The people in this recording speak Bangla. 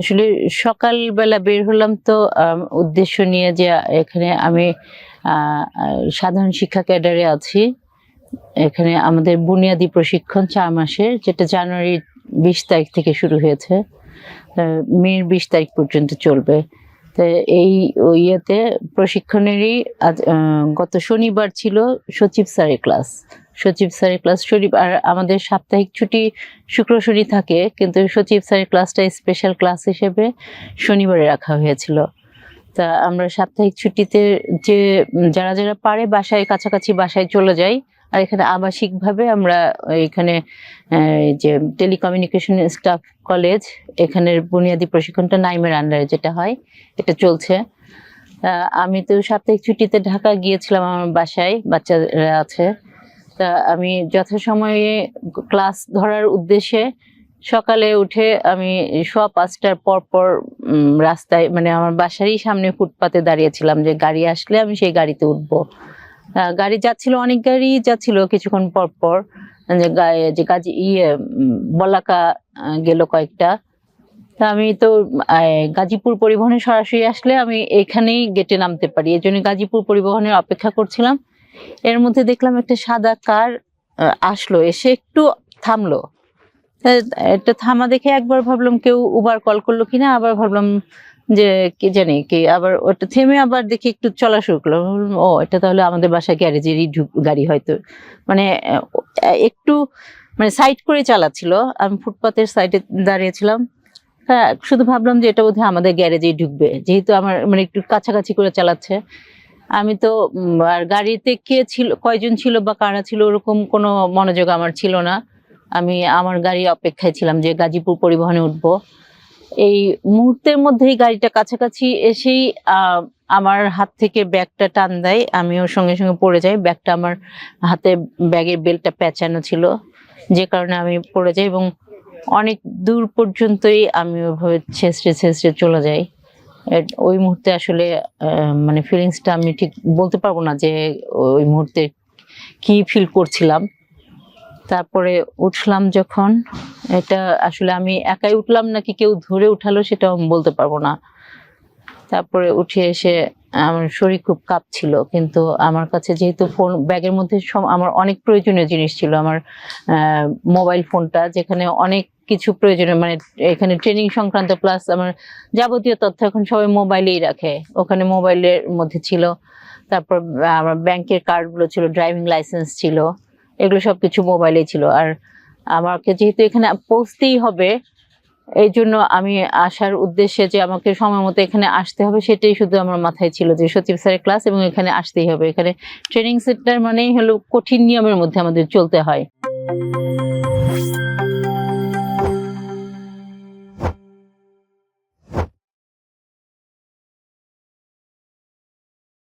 আসলে সকালবেলা বের হলাম তো উদ্দেশ্য নিয়ে যে এখানে আমি সাধারণ শিক্ষা ক্যাডারে আছি। এখানে আমাদের বুনিয়াদী প্রশিক্ষণ চার মাসের, যেটা জানুয়ারি বিশ তারিখ থেকে শুরু হয়েছে। মের বিশ তারিখ পর্যন্ত চলবে। তো এই ইয়েতে প্রশিক্ষণেরই আজ গত শনিবার ছিল সচিব স্যারের ক্লাস। সচিব স্যারের ক্লাস শনিবার আর আমাদের সাপ্তাহিক ছুটি শুক্র শনি থাকে, কিন্তু সচিব স্যারের ক্লাসটা স্পেশাল ক্লাস হিসেবে শনিবারে রাখা হয়েছিল। তা আমরা সাপ্তাহিক ছুটিতে যে, যারা যারা পারে বাসায়, কাছাকাছি বাসায় চলে যাই, আর এখানে আবাসিকভাবে আমরা এখানে যে টেলিকমিউনিকেশন স্টাফ কলেজ এখানের বুনিয়াদী প্রশিক্ষণটা নাইমের আন্ডারে যেটা হয়, এটা চলছে। আমি তো সাপ্তাহিক ছুটিতে ঢাকা গিয়েছিলাম আমার বাসায়, বাচ্চারা আছে। তা আমি যথাসময়ে ক্লাস ধরার উদ্দেশ্যে সকালে উঠে আমি সোয়া পাঁচটার পর পর রাস্তায় মানে আমার বাসারই সামনে ফুটপাতে দাঁড়িয়েছিলাম যে গাড়ি আসলে আমি সেই গাড়িতে উঠবো। গাড়ি যাচ্ছিল, অনেক গাড়ি যাচ্ছিল কিছুক্ষণ পর পর। যে গায়ে যে কাজ ইয়ে বলাকা গেল কয়েকটা। তা আমি তো গাজীপুর পরিবহনে সরাসরি আসলে আমি এখানেই গেটে নামতে পারি। এই জন্য গাজীপুর পরিবহনের অপেক্ষা করছিলাম। এর মধ্যে দেখলাম একটা সাদা কার আসলো, এসে একটু থামলো। একটা থামা দেখে একবার ভাবলাম কেউ উবার কল করল কিনা, আবার ভাবলাম যে কি জানি কি, আবার ওটা থেমে আবার দেখি একটু চলা শুরু করল। ও, এটা তাহলে আমাদের বাসায় গ্যারেজেরই ঢুক, গাড়ি হয়তো। মানে একটু মানে সাইড করে চালাচ্ছিল, আমি ফুটপাতের সাইডে দাঁড়িয়েছিলাম। হ্যাঁ শুধু ভাবলাম যে এটা বোধহয় আমাদের গ্যারেজেই ঢুকবে, যেহেতু আমার মানে একটু কাছাকাছি করে চালাচ্ছে। আমি তো আর গাড়িতে কে ছিল, কয়জন ছিল বা কারা ছিল ওরকম কোনো মনোযোগ আমার ছিল না। আমি আমার গাড়ি অপেক্ষায় ছিলাম যে গাজীপুর পরিবহনে উঠব। এই মুহূর্তের মধ্যেই গাড়িটা কাছাকাছি এসেই আমার হাত থেকে ব্যাগটা টান দেয়। আমিও সঙ্গে সঙ্গে পড়ে যাই। ব্যাগটা আমার হাতে, ব্যাগের বেলটা প্যাঁচানো ছিল, যে কারণে আমি পড়ে যাই এবং অনেক দূর পর্যন্তই আমি ওইভাবে ছেঁচড়ে ছেঁচড়ে চলে যাই। ওই মুহূর্তে আসলে মানে ফিলিংসটা আমি ঠিক বলতে পারব না যে ওই মুহূর্তে কি ফিল করছিলাম। তারপরে উঠলাম যখন, এটা আসলে আমি একাই উঠলাম নাকি কেউ ধরে উঠালো সেটাও আমি বলতে পারব না। তারপরে উঠে এসে আমার শরীর খুব কাঁপছিল, কিন্তু আমার কাছে যেহেতু ফোন, ব্যাগের মধ্যে আমার অনেক প্রয়োজনীয় জিনিস ছিল, আমার মোবাইল ফোনটা, যেখানে অনেক কিছু প্রয়োজনীয় মানে এখানে ট্রেনিং সংক্রান্ত প্লাস আমার যাবতীয় তথ্য এখন সবাই মোবাইলেই রাখে, ওখানে মোবাইলের মধ্যে ছিল, তারপর আমার ব্যাংকের কার্ডগুলো ছিল, ড্রাইভিং লাইসেন্স ছিল, এগুলো সব কিছু মোবাইলেই ছিল, আর আমাকে যেহেতু এখানে পৌঁছতেই হবে এই জন্য আমি আসার উদ্দেশ্যে যে আমাকে সময় মতো এখানে আসতে হবে, সেটাই শুধু আমার মাথায় ছিল যে সচিব স্যারের ক্লাস এবং এখানে আসতেই হবে। এখানে ট্রেনিং সেন্টার মানেই হলো কঠিন নিয়মের মধ্যে আমাদের চলতে হয়।